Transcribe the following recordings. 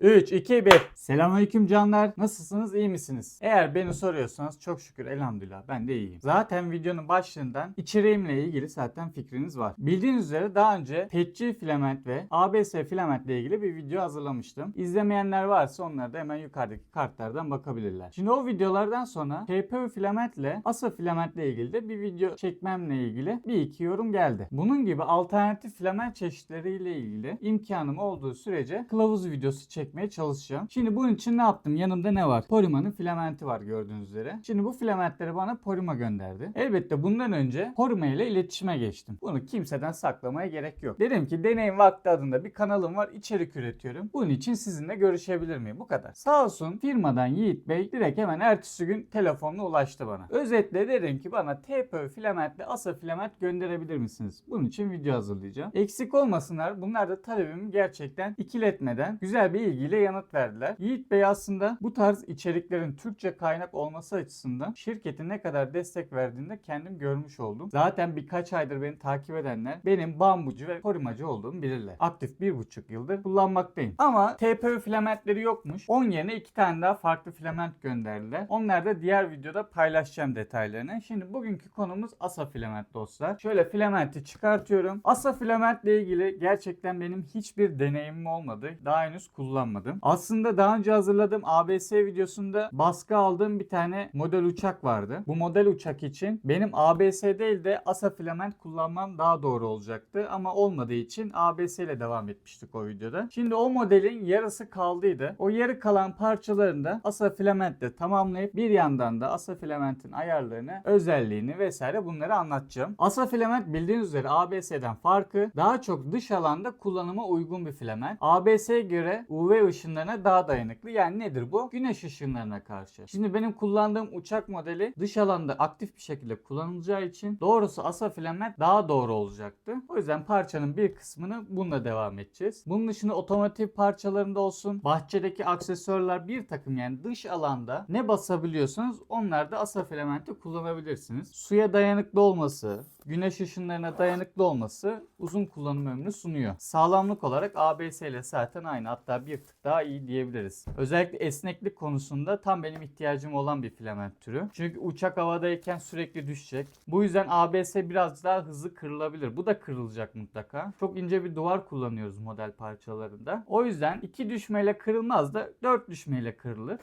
3, 2, 1. Selamünaleyküm canlar. Nasılsınız? iyi misiniz? Eğer beni soruyorsanız çok şükür elhamdülillah ben de iyiyim. Zaten videonun başlığından içeriğimle ilgili zaten fikriniz var. Bildiğiniz üzere daha önce PETG filament ve ABS filament ile ilgili bir video hazırlamıştım. İzlemeyenler varsa onlar da hemen yukarıdaki kartlardan bakabilirler. Şimdi o videolardan sonra TPU filament ile ASA filament ile ilgili de bir video çekmemle ilgili bir iki yorum geldi. Bunun gibi alternatif filament çeşitleriyle ilgili imkanım olduğu sürece kılavuz videosu çekmeye çalışacağım. Şimdi bunun için ne yaptım? Yanımda ne var? Porima'nın filamenti var gördüğünüz üzere. Şimdi bu filamentleri bana Porima gönderdi. Elbette bundan önce Porima ile iletişime geçtim. Bunu kimseden saklamaya gerek yok. Dedim ki Deneyim Vakti adında bir kanalım var. içerik üretiyorum. Bunun için sizinle görüşebilir miyim? Bu kadar. Sağ olsun firmadan Yiğit Bey direkt hemen ertesi gün telefonla ulaştı bana. Özetle dedim ki bana TPÖ filamentle ASA filament gönderebilir misiniz? Bunun için video hazırlayacağım. Eksik olmasınlar. Bunlar da talebimi gerçekten ikiletmeden güzel bir ilgiyle yanıt verdiler. Yiğit Bey aslında bu tarz içeriklerin Türkçe kaynak olması açısından şirketin ne kadar destek verdiğini de kendim görmüş oldum. Zaten birkaç aydır beni takip edenler benim bambucu ve korimacı olduğumu bilirler. Aktif bir buçuk yıldır kullanmaktayım. Ama TPÖ filamentleri yokmuş. 10 yerine 2 tane daha farklı filament gönderdiler. Onlar da diğer videoda paylaşacağım detaylarını. Şimdi bugünkü konumuz asa filament dostlar. Şöyle filamenti çıkartıyorum. Asa filamentle ilgili gerçekten benim hiçbir deneyimim olmadı. Daha henüz kullanmadım. Aslında daha önce hazırladığım ABS videosunda baskı aldığım bir tane model uçak vardı. Bu model uçak için benim ABS değil de asa filament kullanmam daha doğru olacaktı. Ama olmadığı için ABS ile devam etmiştik o videoda. Şimdi o modelin yarısı kaldıydı. O yarı kalan parçalarını da asa filamentle tamamlayıp bir yandan da asa filamentin ayarlarını, özelliğini vesaire bunları anlatacağım. Asa filament bildiğiniz üzere ABS'den farkı daha çok dış alanda kullanıma uygun bir filament. ABS'ye göre UV ışınlarına daha dayanıklı. Yani nedir bu? Güneş ışınlarına karşı. Şimdi benim kullandığım uçak modeli dış alanda aktif bir şekilde kullanılacağı için doğrusu asa filament daha doğru olacaktı. O yüzden parçanın bir kısmını bununla devam edeceğiz. Bunun dışında otomotiv parçalarında olsun, bahçedeki aksesuarlar bir takım yani dış alanda ne basabiliyorsanız onlar da asa filamenti kullanabilirsiniz. Suya dayanıklı olması, güneş ışınlarına dayanıklı olması uzun kullanım ömrü sunuyor. Sağlamlık olarak ABS ile zaten aynı hatta bir tık daha iyi diyebiliriz. Özellikle esneklik konusunda tam benim ihtiyacım olan bir filament türü. Çünkü uçak havadayken sürekli düşecek. Bu yüzden ABS biraz daha hızlı kırılabilir. Bu da kırılacak mutlaka. Çok ince bir duvar kullanıyoruz model parçalarında. O yüzden iki düşmeyle kırılmaz da dört düşmeyle kırılır.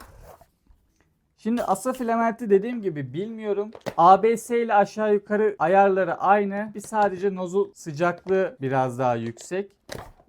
Şimdi asa filamenti dediğim gibi bilmiyorum. ABS ile aşağı yukarı ayarları aynı. Bir sadece nozul sıcaklığı biraz daha yüksek.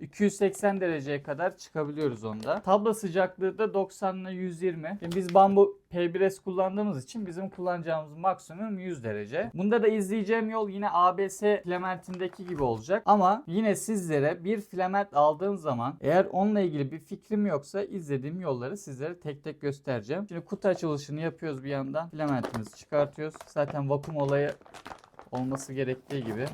280 dereceye kadar çıkabiliyoruz onda. Tablo sıcaklığı da 90 ile 120. Şimdi biz bambu P1S kullandığımız için bizim kullanacağımız maksimum 100 derece. Bunda da izleyeceğim yol yine ABS filamentindeki gibi olacak. Ama yine sizlere bir filament aldığım zaman eğer onunla ilgili bir fikrim yoksa izlediğim yolları sizlere tek tek göstereceğim. Şimdi kutu açılışını yapıyoruz bir yandan. Filamentimizi çıkartıyoruz. Zaten vakum olayı olması gerektiği gibi.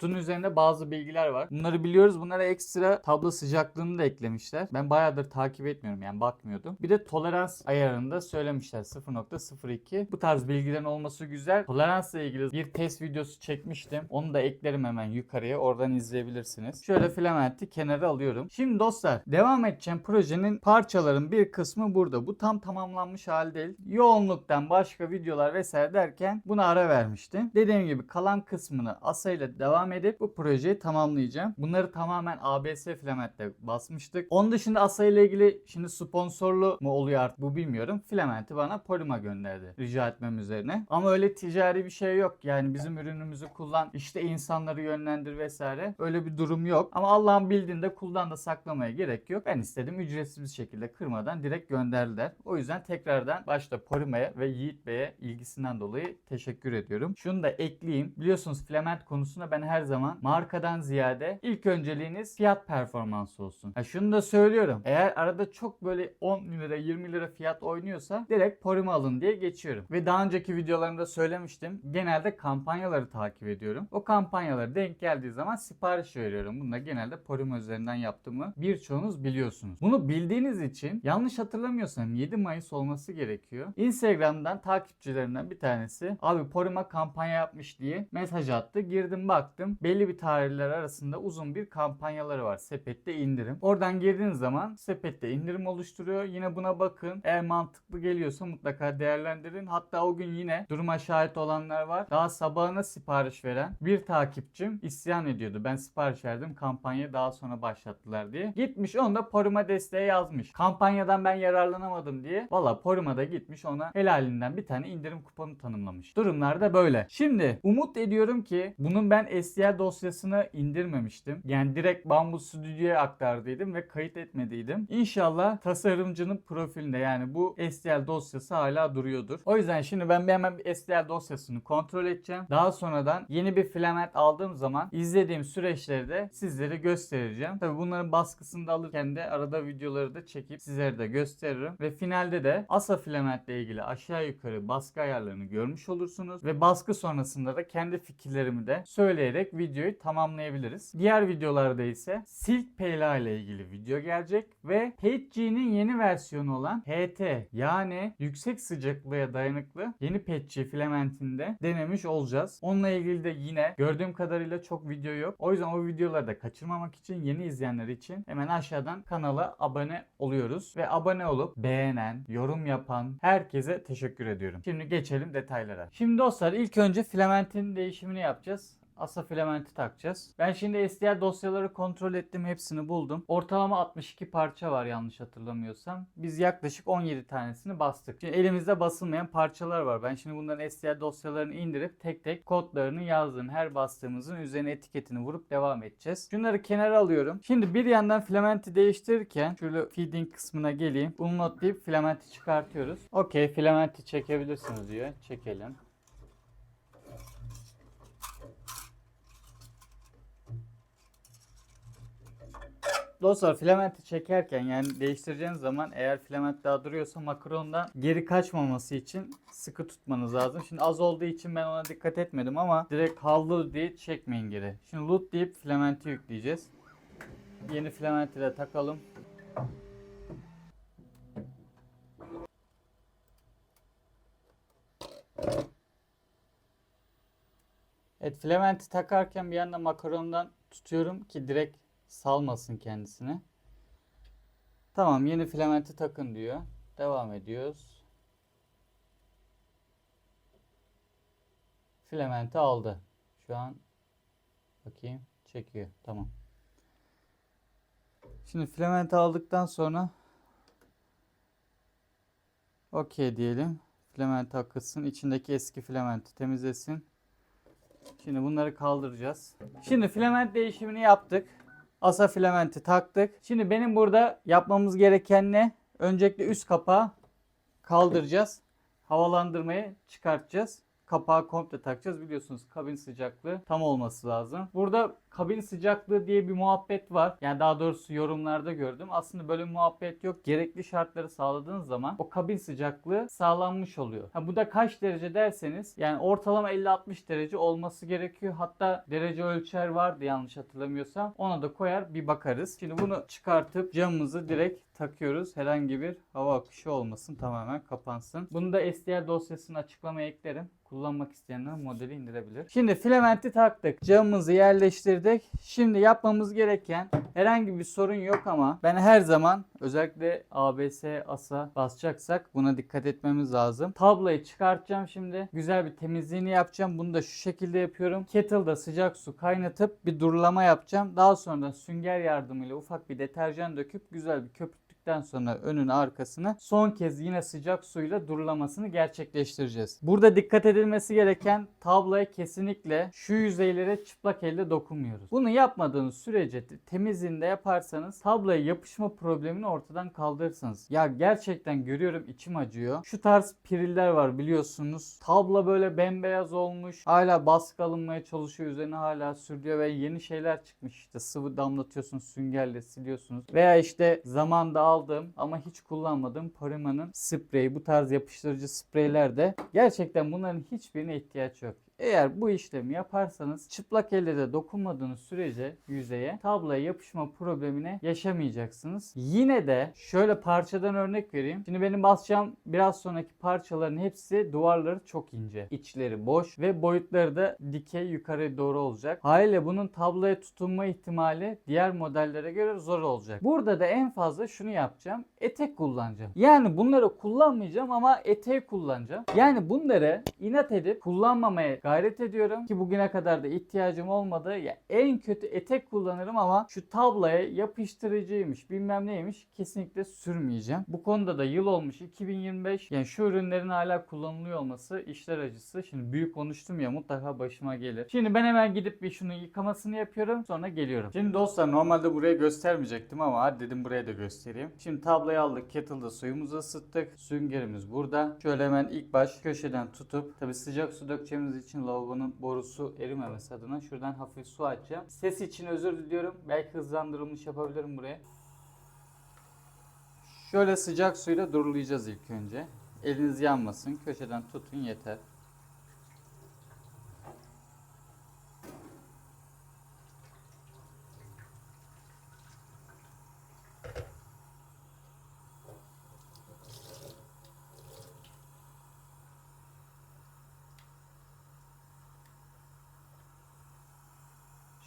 Kutunun üzerinde bazı bilgiler var. Bunları biliyoruz. Bunlara ekstra tablo sıcaklığını da eklemişler. Ben bayağıdır takip etmiyorum yani bakmıyordum. Bir de tolerans ayarında söylemişler 0.02. Bu tarz bilgilerin olması güzel. Toleransla ilgili bir test videosu çekmiştim. Onu da eklerim hemen yukarıya. Oradan izleyebilirsiniz. Şöyle filamenti kenara alıyorum. Şimdi dostlar devam edeceğim projenin parçaların bir kısmı burada. Bu tam tamamlanmış hal değil. Yoğunluktan başka videolar vesaire derken buna ara vermiştim. Dediğim gibi kalan kısmını asayla devam edip bu projeyi tamamlayacağım. Bunları tamamen ABS filamentle basmıştık. Onun dışında Asa ile ilgili şimdi sponsorlu mu oluyor artık bu bilmiyorum. Filamenti bana Polima gönderdi rica etmem üzerine. Ama öyle ticari bir şey yok. Yani bizim ürünümüzü kullan işte insanları yönlendir vesaire. Öyle bir durum yok. Ama Allah'ın bildiğinde kuldan da saklamaya gerek yok. Ben istedim ücretsiz bir şekilde kırmadan direkt gönderdiler. O yüzden tekrardan başta Polima'ya ve Yiğit Bey'e ilgisinden dolayı teşekkür ediyorum. Şunu da ekleyeyim. Biliyorsunuz filament konusunda ben her zaman markadan ziyade ilk önceliğiniz fiyat performansı olsun. Ha şunu da söylüyorum. Eğer arada çok böyle 10 lira 20 lira fiyat oynuyorsa direkt Porima alın diye geçiyorum. Ve daha önceki videolarımda söylemiştim. Genelde kampanyaları takip ediyorum. O kampanyaları denk geldiği zaman sipariş veriyorum. Bunu da genelde Porima üzerinden yaptığımı birçoğunuz biliyorsunuz. Bunu bildiğiniz için yanlış hatırlamıyorsam 7 Mayıs olması gerekiyor. Instagram'dan takipçilerimden bir tanesi abi Porima kampanya yapmış diye mesaj attı. Girdim baktım. Bunların belli bir tarihler arasında uzun bir kampanyaları var. Sepette indirim. Oradan girdiğiniz zaman sepette indirim oluşturuyor. Yine buna bakın. Eğer mantıklı geliyorsa mutlaka değerlendirin. Hatta o gün yine duruma şahit olanlar var. Daha sabahına sipariş veren bir takipçim isyan ediyordu. Ben sipariş verdim kampanyayı daha sonra başlattılar diye. Gitmiş onda Poruma desteği yazmış. Kampanyadan ben yararlanamadım diye. Valla Poruma da gitmiş ona helalinden bir tane indirim kuponu tanımlamış. Durumlar da böyle. Şimdi umut ediyorum ki bunun ben STL dosyasını indirmemiştim. Yani direkt Bambu Studio'ya aktardıydım ve kayıt etmediydim. İnşallah tasarımcının profilinde yani bu STL dosyası hala duruyordur. O yüzden şimdi ben bir hemen bir STL dosyasını kontrol edeceğim. Daha sonradan yeni bir filament aldığım zaman izlediğim süreçleri de sizlere göstereceğim. Tabi bunların baskısını da alırken de arada videoları da çekip sizlere de gösteririm. Ve finalde de ASA filamentle ilgili aşağı yukarı baskı ayarlarını görmüş olursunuz. Ve baskı sonrasında da kendi fikirlerimi de söyleyerek videoyu tamamlayabiliriz. Diğer videolarda ise Silk PLA ile ilgili video gelecek ve PETG'nin yeni versiyonu olan HT yani yüksek sıcaklığa dayanıklı yeni PETG filamentinde denemiş olacağız. Onunla ilgili de yine gördüğüm kadarıyla çok video yok. O yüzden o videoları da kaçırmamak için yeni izleyenler için hemen aşağıdan kanala abone oluyoruz. Ve abone olup beğenen, yorum yapan herkese teşekkür ediyorum. Şimdi geçelim detaylara. Şimdi dostlar ilk önce filamentin değişimini yapacağız. Asa filamenti takacağız. Ben şimdi STL dosyaları kontrol ettim. Hepsini buldum. Ortalama 62 parça var yanlış hatırlamıyorsam. Biz yaklaşık 17 tanesini bastık. Şimdi elimizde basılmayan parçalar var. Ben şimdi bunların STL dosyalarını indirip tek tek kodlarını yazdım. Her bastığımızın üzerine etiketini vurup devam edeceğiz. Şunları kenara alıyorum. Şimdi bir yandan filamenti değiştirirken şöyle feeding kısmına geleyim. Unload filamenti çıkartıyoruz. Okey filamenti çekebilirsiniz diyor. Çekelim. Dostlar filamenti çekerken yani değiştireceğiniz zaman eğer filament daha duruyorsa makarondan geri kaçmaması için sıkı tutmanız lazım. Şimdi az olduğu için ben ona dikkat etmedim ama direkt havlu diye çekmeyin geri. Şimdi loot deyip filamenti yükleyeceğiz. Yeni filamenti de takalım. Evet filamenti takarken bir yandan makarondan tutuyorum ki direkt salmasın kendisini. Tamam yeni filamenti takın diyor. Devam ediyoruz. Filamenti aldı. Şu an bakayım çekiyor. Tamam. Şimdi filamenti aldıktan sonra okey diyelim. Filamenti akıtsın. İçindeki eski filamenti temizlesin. Şimdi bunları kaldıracağız. Şimdi filament değişimini yaptık. Asa filamenti taktık. Şimdi benim burada yapmamız gereken ne? Öncelikle üst kapağı kaldıracağız. Havalandırmayı çıkartacağız. Kapağı komple takacağız. Biliyorsunuz kabin sıcaklığı tam olması lazım. Burada kabin sıcaklığı diye bir muhabbet var. Yani daha doğrusu yorumlarda gördüm. Aslında böyle bir muhabbet yok. Gerekli şartları sağladığınız zaman o kabin sıcaklığı sağlanmış oluyor. Ha, bu da kaç derece derseniz yani ortalama 50-60 derece olması gerekiyor. Hatta derece ölçer vardı yanlış hatırlamıyorsam. Ona da koyar bir bakarız. Şimdi bunu çıkartıp camımızı direkt takıyoruz. Herhangi bir hava akışı olmasın. Tamamen kapansın. Bunu da STL dosyasının açıklamaya eklerim. Kullanmak isteyenler modeli indirebilir. Şimdi filamenti taktık. Camımızı yerleştirdik. Şimdi yapmamız gereken herhangi bir sorun yok ama ben her zaman özellikle ABS asa basacaksak buna dikkat etmemiz lazım. Tabloyu çıkartacağım şimdi. Güzel bir temizliğini yapacağım. Bunu da şu şekilde yapıyorum. Kettle'da sıcak su kaynatıp bir durulama yapacağım. Daha sonra sünger yardımıyla ufak bir deterjan döküp güzel bir köpürttükten sonra önünü arkasını son kez yine sıcak suyla durulamasını gerçekleştireceğiz. Burada dikkat edilmesi gereken tabloya kesinlikle şu yüzeylere çıplak elle dokunmuyoruz. Bunu yapmadığınız sürece temizliğinde yaparsanız tabloya yapışma problemini ortadan kaldırırsınız. Ya gerçekten görüyorum içim acıyor. Şu tarz piriller var biliyorsunuz. Tablo böyle bembeyaz olmuş. Hala baskı alınmaya çalışıyor. Üzerine hala sürüyor ve yeni şeyler çıkmış. İşte sıvı damlatıyorsunuz süngerle siliyorsunuz. Veya işte zamanda aldım ama hiç kullanmadığım Porima'nın spreyi bu tarz yapıştırıcı spreyler de gerçekten bunların hiçbirine ihtiyaç yok. Eğer bu işlemi yaparsanız çıplak elle de dokunmadığınız sürece yüzeye tabloya yapışma problemine yaşamayacaksınız. Yine de şöyle parçadan örnek vereyim. Şimdi benim basacağım biraz sonraki parçaların hepsi duvarları çok ince. İçleri boş ve boyutları da dikey yukarı doğru olacak. Haliyle bunun tabloya tutunma ihtimali diğer modellere göre zor olacak. Burada da en fazla şunu yapacağım. Etek kullanacağım. Yani bunları kullanmayacağım ama eteği kullanacağım. Yani bunları inat edip kullanmamaya gayret ediyorum ki bugüne kadar da ihtiyacım olmadı. Ya en kötü etek kullanırım ama şu tabloya yapıştırıcıymış bilmem neymiş kesinlikle sürmeyeceğim. Bu konuda da yıl olmuş 2025. Yani şu ürünlerin hala kullanılıyor olması işler acısı. Şimdi büyük konuştum ya mutlaka başıma gelir. Şimdi ben hemen gidip bir şunu yıkamasını yapıyorum sonra geliyorum. Şimdi dostlar normalde buraya göstermeyecektim ama dedim buraya da göstereyim. Şimdi tabloyu aldık kettle'da suyumuzu ısıttık. Süngerimiz burada. Şöyle hemen ilk baş köşeden tutup tabi sıcak su dökeceğimiz için lavabonun borusu erimemesi adına şuradan hafif su açacağım. Ses için özür diliyorum. Belki hızlandırılmış yapabilirim buraya. Şöyle sıcak suyla durulayacağız ilk önce. Eliniz yanmasın. Köşeden tutun yeter.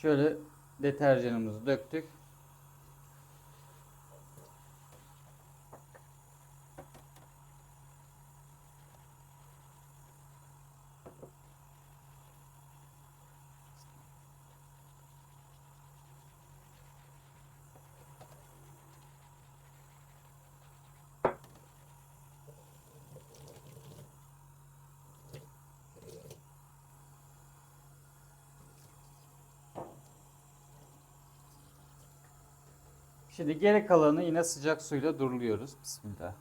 Şöyle deterjanımızı döktük. Şimdi geri kalanı yine sıcak suyla duruluyoruz. Bismillah.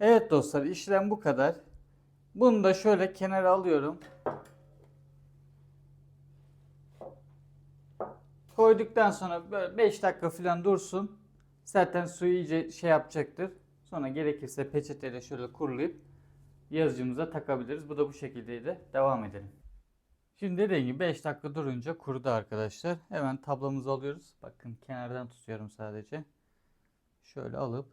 Evet dostlar işlem bu kadar. Bunu da şöyle kenara alıyorum. Koyduktan sonra böyle 5 dakika falan dursun. Zaten suyu iyice şey yapacaktır. Sonra gerekirse peçeteyle şöyle kurulayıp yazıcımıza takabiliriz. Bu da bu şekildeydi. Devam edelim. Şimdi dediğim gibi 5 dakika durunca kurudu arkadaşlar. Hemen tablomuzu alıyoruz. Bakın kenardan tutuyorum sadece. Şöyle alıp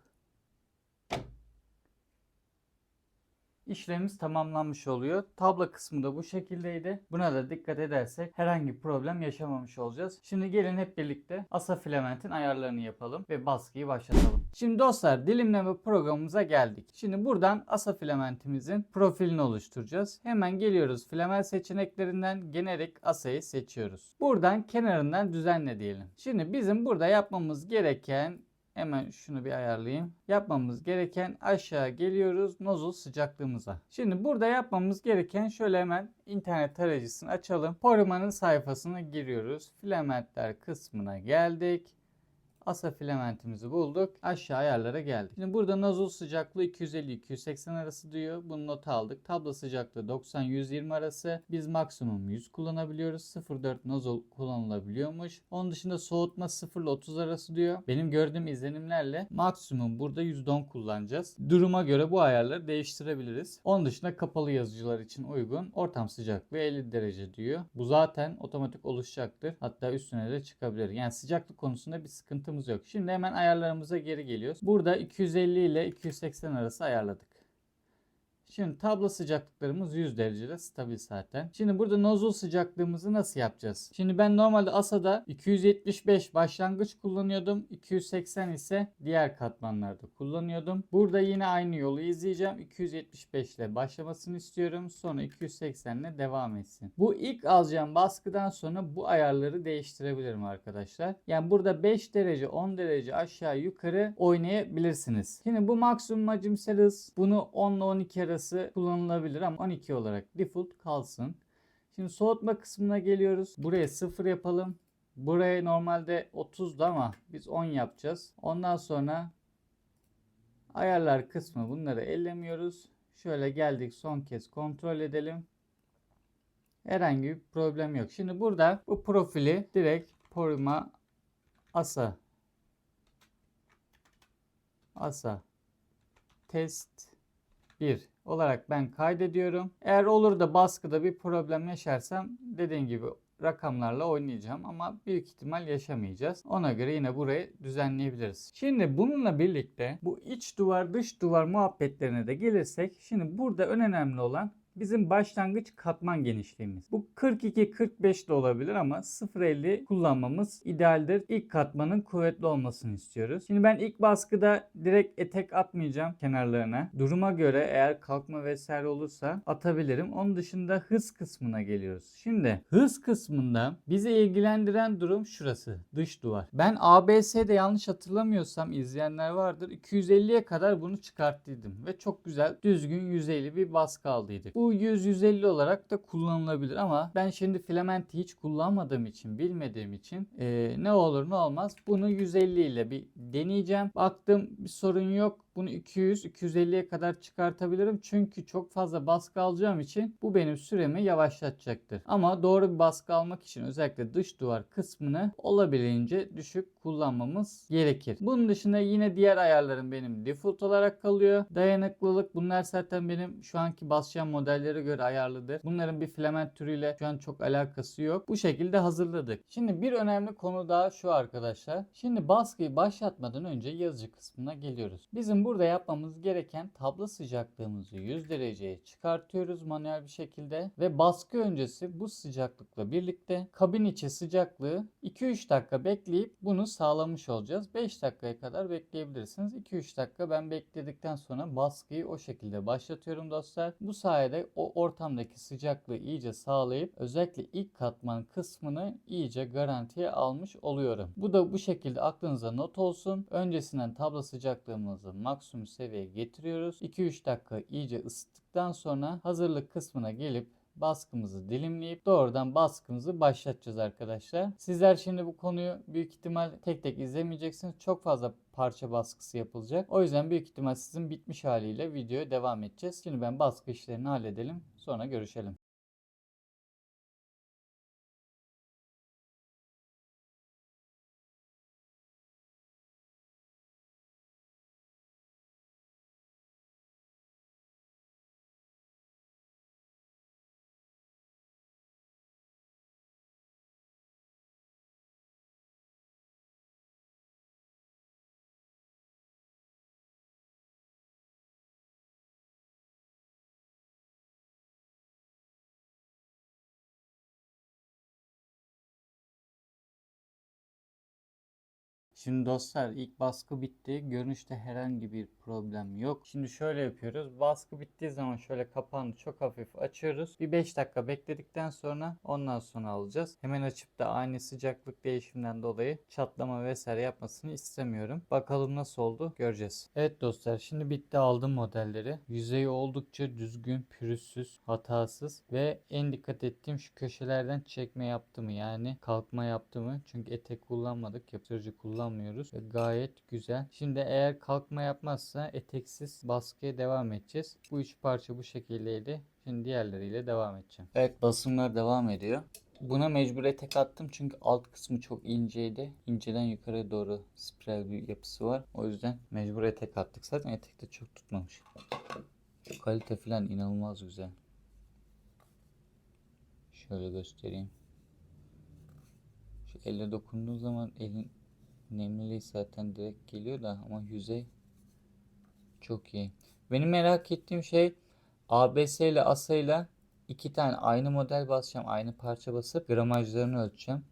İşlemimiz tamamlanmış oluyor. Tablo kısmı da bu şekildeydi. Buna da dikkat edersek herhangi problem yaşamamış olacağız. Şimdi gelin hep birlikte asa filamentin ayarlarını yapalım ve baskıyı başlatalım. Şimdi dostlar dilimleme programımıza geldik. Şimdi buradan asa filamentimizin profilini oluşturacağız. Hemen geliyoruz filament seçeneklerinden generik asayı seçiyoruz. Buradan kenarından düzenle diyelim. Şimdi bizim burada yapmamız gereken Hemen şunu bir ayarlayayım. Yapmamız gereken aşağı geliyoruz nozul sıcaklığımıza. Şimdi burada yapmamız gereken şöyle hemen internet tarayıcısını açalım. Porima'nın sayfasına giriyoruz. Filamentler kısmına geldik. Asa filamentimizi bulduk. Aşağı ayarlara geldik. Şimdi burada nozul sıcaklığı 250-280 arası diyor. Bunu not aldık. Tablo sıcaklığı 90-120 arası. Biz maksimum 100 kullanabiliyoruz. 0.4 nozul kullanılabiliyormuş. Onun dışında soğutma 0 ile 30 arası diyor. Benim gördüğüm izlenimlerle maksimum burada %10 kullanacağız. Duruma göre bu ayarları değiştirebiliriz. Onun dışında kapalı yazıcılar için uygun. Ortam sıcaklığı 50 derece diyor. Bu zaten otomatik oluşacaktır. Hatta üstüne de çıkabilir. Yani sıcaklık konusunda bir sıkıntı sıkıntımız yok. Şimdi hemen ayarlarımıza geri geliyoruz. Burada 250 ile 280 arası ayarladık. Şimdi tablo sıcaklıklarımız 100 derecede stabil zaten. Şimdi burada nozul sıcaklığımızı nasıl yapacağız? Şimdi ben normalde ASA'da 275 başlangıç kullanıyordum. 280 ise diğer katmanlarda kullanıyordum. Burada yine aynı yolu izleyeceğim. 275 ile başlamasını istiyorum. Sonra 280 ile devam etsin. Bu ilk alacağım baskıdan sonra bu ayarları değiştirebilirim arkadaşlar. Yani burada 5 derece 10 derece aşağı yukarı oynayabilirsiniz. Şimdi bu maksimum hacimsel bunu 10 ile 12 arası kullanılabilir ama 12 olarak default kalsın. Şimdi soğutma kısmına geliyoruz. Buraya 0 yapalım. Buraya normalde 30'du ama biz 10 yapacağız. Ondan sonra ayarlar kısmı bunları ellemiyoruz. Şöyle geldik son kez kontrol edelim. Herhangi bir problem yok. Şimdi burada bu profili direkt Porima Asa Asa test 1 olarak ben kaydediyorum. Eğer olur da baskıda bir problem yaşarsam dediğim gibi rakamlarla oynayacağım ama büyük ihtimal yaşamayacağız. Ona göre yine burayı düzenleyebiliriz. Şimdi bununla birlikte bu iç duvar dış duvar muhabbetlerine de gelirsek şimdi burada en önemli olan bizim başlangıç katman genişliğimiz. Bu 42-45 de olabilir ama 0.50 kullanmamız idealdir. İlk katmanın kuvvetli olmasını istiyoruz. Şimdi ben ilk baskıda direkt etek atmayacağım kenarlarına. Duruma göre eğer kalkma vesaire olursa atabilirim. Onun dışında hız kısmına geliyoruz. Şimdi hız kısmında bizi ilgilendiren durum şurası. Dış duvar. Ben ABS'de yanlış hatırlamıyorsam izleyenler vardır. 250'ye kadar bunu çıkarttıydım ve çok güzel düzgün 150 bir baskı aldıydık. Bu 100-150 olarak da kullanılabilir ama ben şimdi filamenti hiç kullanmadığım için bilmediğim için e, ne olur ne olmaz bunu 150 ile bir deneyeceğim. Baktım bir sorun yok. Bunu 200-250'ye kadar çıkartabilirim. Çünkü çok fazla baskı alacağım için bu benim süremi yavaşlatacaktır. Ama doğru bir baskı almak için özellikle dış duvar kısmını olabildiğince düşük kullanmamız gerekir. Bunun dışında yine diğer ayarlarım benim default olarak kalıyor. Dayanıklılık bunlar zaten benim şu anki basacağım modellere göre ayarlıdır. Bunların bir filament türüyle şu an çok alakası yok. Bu şekilde hazırladık. Şimdi bir önemli konu daha şu arkadaşlar. Şimdi baskıyı başlatmadan önce yazıcı kısmına geliyoruz. Bizim burada yapmamız gereken tablo sıcaklığımızı 100 dereceye çıkartıyoruz manuel bir şekilde ve baskı öncesi bu sıcaklıkla birlikte kabin içi sıcaklığı 2-3 dakika bekleyip bunu sağlamış olacağız. 5 dakikaya kadar bekleyebilirsiniz. 2-3 dakika ben bekledikten sonra baskıyı o şekilde başlatıyorum dostlar. Bu sayede o ortamdaki sıcaklığı iyice sağlayıp özellikle ilk katman kısmını iyice garantiye almış oluyorum. Bu da bu şekilde aklınıza not olsun. Öncesinden tablo sıcaklığımızı maksimum seviyeye getiriyoruz. 2-3 dakika iyice ısıttıktan sonra hazırlık kısmına gelip baskımızı dilimleyip doğrudan baskımızı başlatacağız arkadaşlar. Sizler şimdi bu konuyu büyük ihtimal tek tek izlemeyeceksiniz. Çok fazla parça baskısı yapılacak. O yüzden büyük ihtimal sizin bitmiş haliyle videoya devam edeceğiz. Şimdi ben baskı işlerini halledelim. Sonra görüşelim. Şimdi dostlar ilk baskı bitti. Görünüşte herhangi bir problem yok. Şimdi şöyle yapıyoruz. Baskı bittiği zaman şöyle kapağını çok hafif açıyoruz. Bir 5 dakika bekledikten sonra ondan sonra alacağız. Hemen açıp da aynı sıcaklık değişiminden dolayı çatlama vesaire yapmasını istemiyorum. Bakalım nasıl oldu göreceğiz. Evet dostlar şimdi bitti aldım modelleri. Yüzeyi oldukça düzgün, pürüzsüz, hatasız ve en dikkat ettiğim şu köşelerden çekme yaptı mı yani kalkma yaptı mı? Çünkü etek kullanmadık. Yapıştırıcı kullanmıyoruz ve gayet güzel. Şimdi eğer kalkma yapmazsa eteksiz baskıya devam edeceğiz. Bu üç parça bu şekildeydi. Şimdi diğerleriyle devam edeceğim. Evet basımlar devam ediyor. Buna mecbur etek attım çünkü alt kısmı çok inceydi. İnceden yukarı doğru spiral bir yapısı var. O yüzden mecbur etek attık. Zaten etek de çok tutmamış. Kalite falan inanılmaz güzel. Şöyle göstereyim. Şu elle dokunduğun zaman elin nemliliği zaten direkt geliyor da ama yüzey çok iyi. Benim merak ettiğim şey ABS ile ASA ile iki tane aynı model basacağım. Aynı parça basıp gramajlarını ölçeceğim.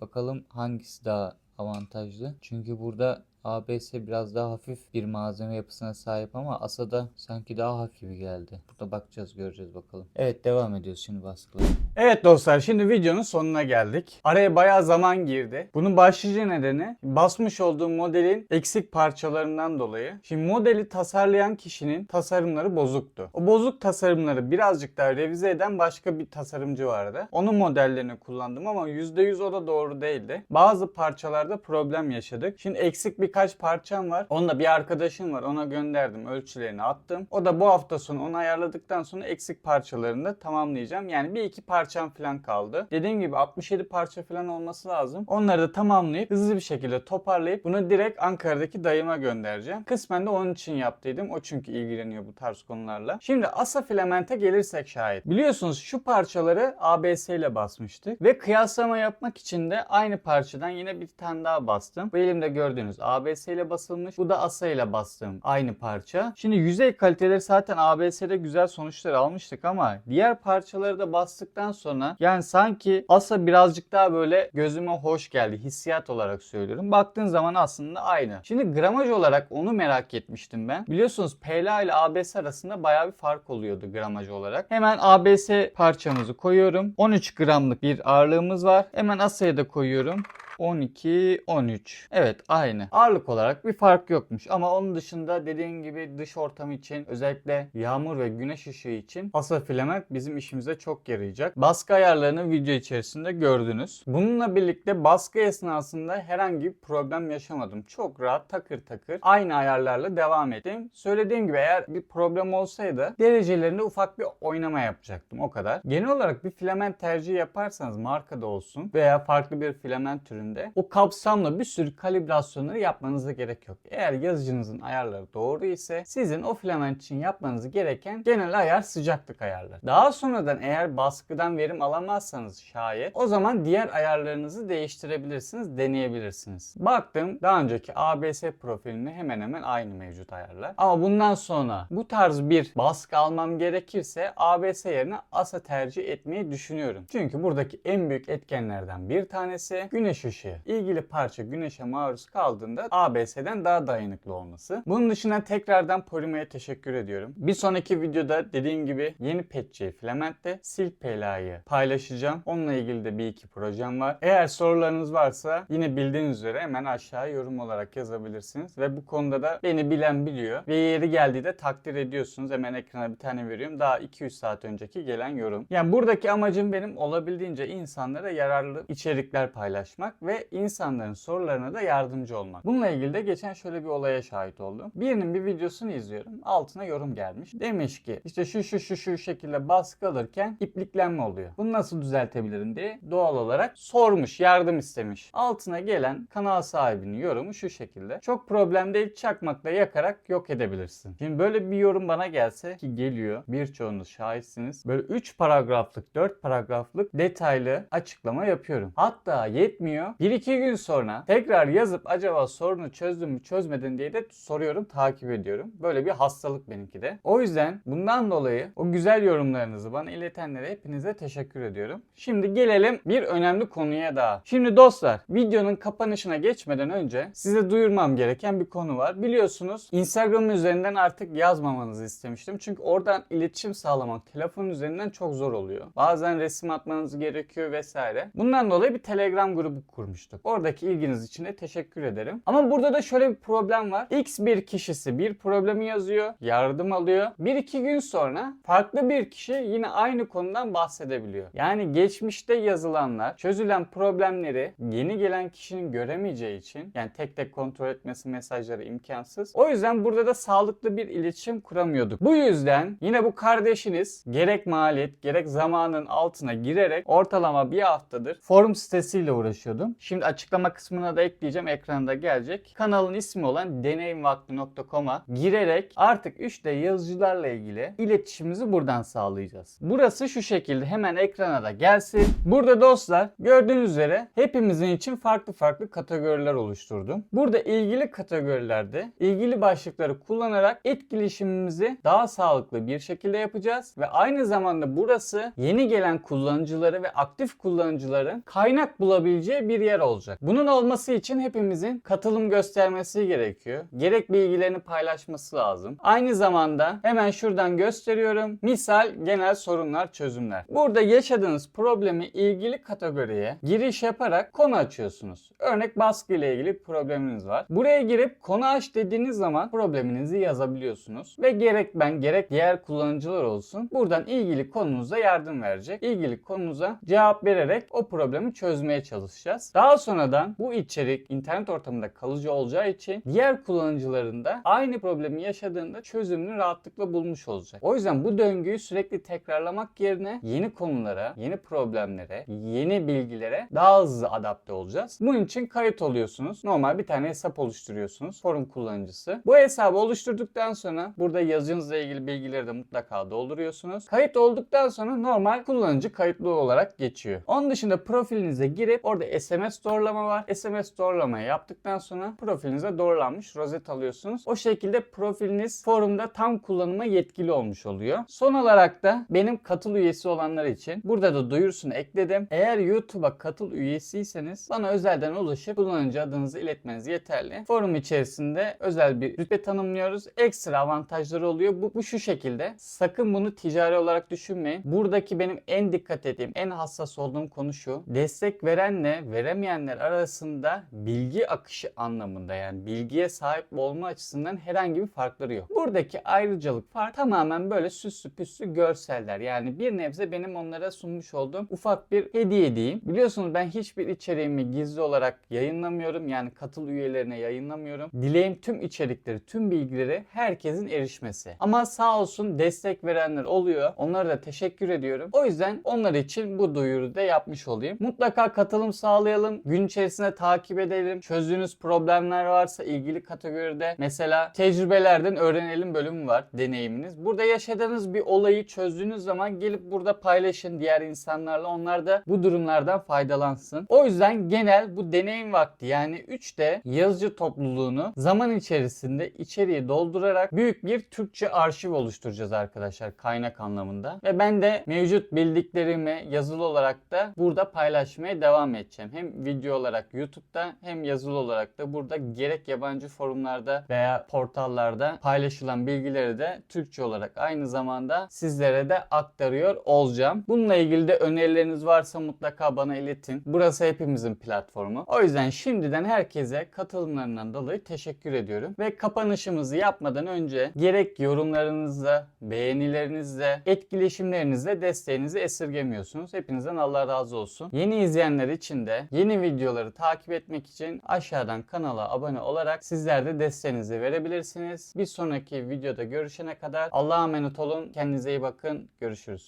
Bakalım hangisi daha avantajlı. Çünkü burada ABS biraz daha hafif bir malzeme yapısına sahip ama ASA'da sanki daha hafif gibi geldi. Burada bakacağız göreceğiz bakalım. Evet devam ediyoruz şimdi baskılara. Evet dostlar şimdi videonun sonuna geldik. Araya bayağı zaman girdi. Bunun başlıca nedeni basmış olduğum modelin eksik parçalarından dolayı. Şimdi modeli tasarlayan kişinin tasarımları bozuktu. O bozuk tasarımları birazcık daha revize eden başka bir tasarımcı vardı. Onun modellerini kullandım ama %100 o da doğru değildi. Bazı parçalarda problem yaşadık. Şimdi eksik birkaç parçam var. Onunla bir arkadaşım var. Ona gönderdim. Ölçülerini attım. O da bu hafta sonu onu ayarladıktan sonra eksik parçalarını da tamamlayacağım. Yani bir iki parçam falan kaldı. Dediğim gibi 67 parça falan olması lazım. Onları da tamamlayıp hızlı bir şekilde toparlayıp bunu direkt Ankara'daki dayıma göndereceğim. Kısmen de onun için yaptıydım. O çünkü ilgileniyor bu tarz konularla. Şimdi asa filamente gelirsek şayet. Biliyorsunuz şu parçaları ABS ile basmıştık. Ve kıyaslama yapmak için de aynı parçadan yine bir tane daha bastım. Bu elimde gördüğünüz ABS ile basılmış. Bu da asa ile bastığım aynı parça. Şimdi yüzey kaliteleri zaten ABS'de güzel sonuçlar almıştık ama diğer parçaları da bastıktan sonra yani sanki asa birazcık daha böyle gözüme hoş geldi. Hissiyat olarak söylüyorum. Baktığın zaman aslında aynı. Şimdi gramaj olarak onu merak etmiştim ben. Biliyorsunuz PLA ile ABS arasında bayağı bir fark oluyordu gramaj olarak. Hemen ABS parçamızı koyuyorum. 13 gramlık bir ağırlığımız var. Hemen asaya da koyuyorum. 12, 13. Evet aynı. Ağırlık olarak bir fark yokmuş ama onun dışında dediğim gibi dış ortam için özellikle yağmur ve güneş ışığı için asa filament bizim işimize çok yarayacak. Baskı ayarlarını video içerisinde gördünüz. Bununla birlikte baskı esnasında herhangi bir problem yaşamadım. Çok rahat takır takır aynı ayarlarla devam ettim. Söylediğim gibi eğer bir problem olsaydı derecelerinde ufak bir oynama yapacaktım o kadar. Genel olarak bir filament tercihi yaparsanız markada olsun veya farklı bir filament türünde o kapsamlı bir sürü kalibrasyonları yapmanıza gerek yok. Eğer yazıcınızın ayarları doğru ise sizin o filament için yapmanız gereken genel ayar sıcaklık ayarları. Daha sonradan eğer baskıdan verim alamazsanız şayet o zaman diğer ayarlarınızı değiştirebilirsiniz, deneyebilirsiniz. Baktım daha önceki ABS profilinde hemen hemen aynı mevcut ayarlar. Ama bundan sonra bu tarz bir baskı almam gerekirse ABS yerine ASA tercih etmeyi düşünüyorum. Çünkü buradaki en büyük etkenlerden bir tanesi güneş ışığı. İlgili parça güneşe maruz kaldığında ABS'den daha dayanıklı olması. Bunun dışında tekrardan Polymer'e teşekkür ediyorum. Bir sonraki videoda dediğim gibi yeni patch'i Filament'te sil PLA'yı paylaşacağım. Onunla ilgili de bir iki projem var. Eğer sorularınız varsa yine bildiğiniz üzere hemen aşağıya yorum olarak yazabilirsiniz. Ve bu konuda da beni bilen biliyor. Ve yeri geldiği de takdir ediyorsunuz. Hemen ekrana bir tane veriyorum. Daha 2-3 saat önceki gelen yorum. Yani buradaki amacım benim olabildiğince insanlara yararlı içerikler paylaşmak ve insanların sorularına da yardımcı olmak. Bununla ilgili de geçen şöyle bir olaya şahit oldum. Birinin bir videosunu izliyorum. Altına yorum gelmiş. Demiş ki işte şu şu şu şu şekilde baskı alırken ipliklenme oluyor. Bunu nasıl düzeltebilirim diye doğal olarak sormuş, yardım istemiş. Altına gelen kanal sahibinin yorumu şu şekilde. Çok problem değil çakmakla yakarak yok edebilirsin. Şimdi böyle bir yorum bana gelse ki geliyor. Birçoğunuz şahitsiniz. Böyle 3 paragraflık, 4 paragraflık detaylı açıklama yapıyorum. Hatta yetmiyor. 1-2 gün sonra tekrar yazıp acaba sorunu çözdün mü çözmedin diye de soruyorum, takip ediyorum. Böyle bir hastalık benimki de. O yüzden bundan dolayı o güzel yorumlarınızı bana iletenlere hepinize teşekkür ediyorum. Şimdi gelelim bir önemli konuya daha. Şimdi dostlar videonun kapanışına geçmeden önce size duyurmam gereken bir konu var. Biliyorsunuz Instagram üzerinden artık yazmamanızı istemiştim. Çünkü oradan iletişim sağlamak telefon üzerinden çok zor oluyor. Bazen resim atmanız gerekiyor vesaire. Bundan dolayı bir Telegram grubu kurmuştuk. Oradaki ilginiz için de teşekkür ederim. Ama burada da şöyle bir problem var. X bir kişisi bir problemi yazıyor, yardım alıyor. Bir iki gün sonra farklı bir kişi yine aynı konudan bahsedebiliyor. Yani geçmişte yazılanlar, çözülen problemleri yeni gelen kişinin göremeyeceği için yani tek tek kontrol etmesi mesajları imkansız. O yüzden burada da sağlıklı bir iletişim kuramıyorduk. Bu yüzden yine bu kardeşiniz gerek maliyet gerek zamanın altına girerek ortalama bir haftadır forum sitesiyle uğraşıyordum. Şimdi açıklama kısmına da ekleyeceğim. Ekranda gelecek. Kanalın ismi olan deneyimvakti.com'a girerek artık 3D yazıcılarla ilgili iletişimimizi buradan sağlayacağız. Burası şu şekilde hemen ekrana da gelsin. Burada dostlar gördüğünüz üzere hepimizin için farklı farklı kategoriler oluşturdum. Burada ilgili kategorilerde ilgili başlıkları kullanarak etkileşimimizi daha sağlıklı bir şekilde yapacağız ve aynı zamanda burası yeni gelen kullanıcıları ve aktif kullanıcıların kaynak bulabileceği bir yer olacak. Bunun olması için hepimizin katılım göstermesi gerekiyor. Gerek bilgilerini paylaşması lazım. Aynı zamanda hemen şuradan gösteriyorum. Misal genel sorunlar, çözümler. Burada yaşadığınız problemi ilgili kategoriye giriş yaparak konu açıyorsunuz. Örnek baskı ile ilgili probleminiz var. Buraya girip konu aç dediğiniz zaman probleminizi yazabiliyorsunuz. Ve gerek ben gerek diğer kullanıcılar olsun buradan ilgili konunuza yardım verecek. İlgili konunuza cevap vererek o problemi çözmeye çalışacağız. Daha sonradan bu içerik internet ortamında kalıcı olacağı için diğer kullanıcıların da aynı problemi yaşadığında çözümünü rahatlıkla bulmuş olacak. O yüzden bu döngüyü sürekli tekrarlamak yerine yeni konulara, yeni problemlere, yeni bilgilere daha hızlı adapte olacağız. Bunun için kayıt oluyorsunuz. Normal bir tane hesap oluşturuyorsunuz. Forum kullanıcısı. Bu hesabı oluşturduktan sonra burada yazınızla ilgili bilgileri de mutlaka dolduruyorsunuz. Kayıt olduktan sonra normal kullanıcı kayıtlı olarak geçiyor. Onun dışında profilinize girip orada SMS doğrulama var. SMS doğrulamayı yaptıktan sonra profilinize doğrulanmış rozet alıyorsunuz. O şekilde profiliniz forumda tam kullanıma yetkili olmuş oluyor. Son olarak da benim katıl üyesi olanlar için burada da duyurusunu ekledim. Eğer YouTube'a katıl üyesiyseniz bana özelden ulaşıp kullanıcı adınızı iletmeniz yeterli. Forum içerisinde özel bir rütbe tanımlıyoruz. Ekstra avantajları oluyor. Bu, bu şu şekilde. Sakın bunu ticari olarak düşünmeyin. Buradaki benim en dikkat ettiğim, en hassas olduğum konu şu. Destek verenle veremeyenler arasında bilgi akışı anlamında yani bilgiye sahip olma açısından herhangi bir farkları yok. Buradaki ayrıcalık fark tamamen böyle süslü püslü görseller. Yani bir nebze benim onlara sunmuş olduğum ufak bir hediye diyeyim. Biliyorsunuz ben hiçbir içeriğimi gizli olarak yayınlamıyorum. Yani katıl üyelerine yayınlamıyorum. Dileğim tüm içerikleri, tüm bilgileri herkesin erişmesi. Ama sağ olsun destek verenler oluyor. Onlara da teşekkür ediyorum. O yüzden onlar için bu duyuru da yapmış olayım. Mutlaka katılım sağlayalım. Gün içerisinde takip edelim. Çözdüğünüz problemler varsa ilgili kategoride mesela tecrübelerden öğrenelim bölümü var deneyiminiz. Burada yaşadığınız bir olayı çözdüğünüz zaman gelip burada paylaşın diğer insanlarla. Onlar da bu durumlardan faydalansın. O yüzden genel bu deneyim vakti yani 3D yazıcı topluluğunu zaman içerisinde içeriği doldurarak büyük bir Türkçe arşiv oluşturacağız arkadaşlar kaynak anlamında. Ve ben de mevcut bildiklerimi yazılı olarak da burada paylaşmaya devam edeceğim. Hem video olarak YouTube'da hem yazılı olarak da burada gerek yabancı forumlarda veya portallarda paylaşılan bilgileri de Türkçe olarak aynı zamanda sizlere de aktarıyor olacağım. Bununla ilgili de önerileriniz varsa mutlaka bana iletin. Burası hepimizin platformu. O yüzden şimdiden herkese katılımlarından dolayı teşekkür ediyorum. Ve kapanışımızı yapmadan önce gerek yorumlarınızla, beğenilerinizle, etkileşimlerinizle desteğinizi esirgemiyorsunuz. Hepinizden Allah razı olsun. Yeni izleyenler için de yeni videoları takip etmek için aşağıdan kanala abone olarak sizler de desteğinizi verebilirsiniz. Bir sonraki videoda görüşene kadar Allah'a emanet olun. Kendinize iyi bakın. Görüşürüz.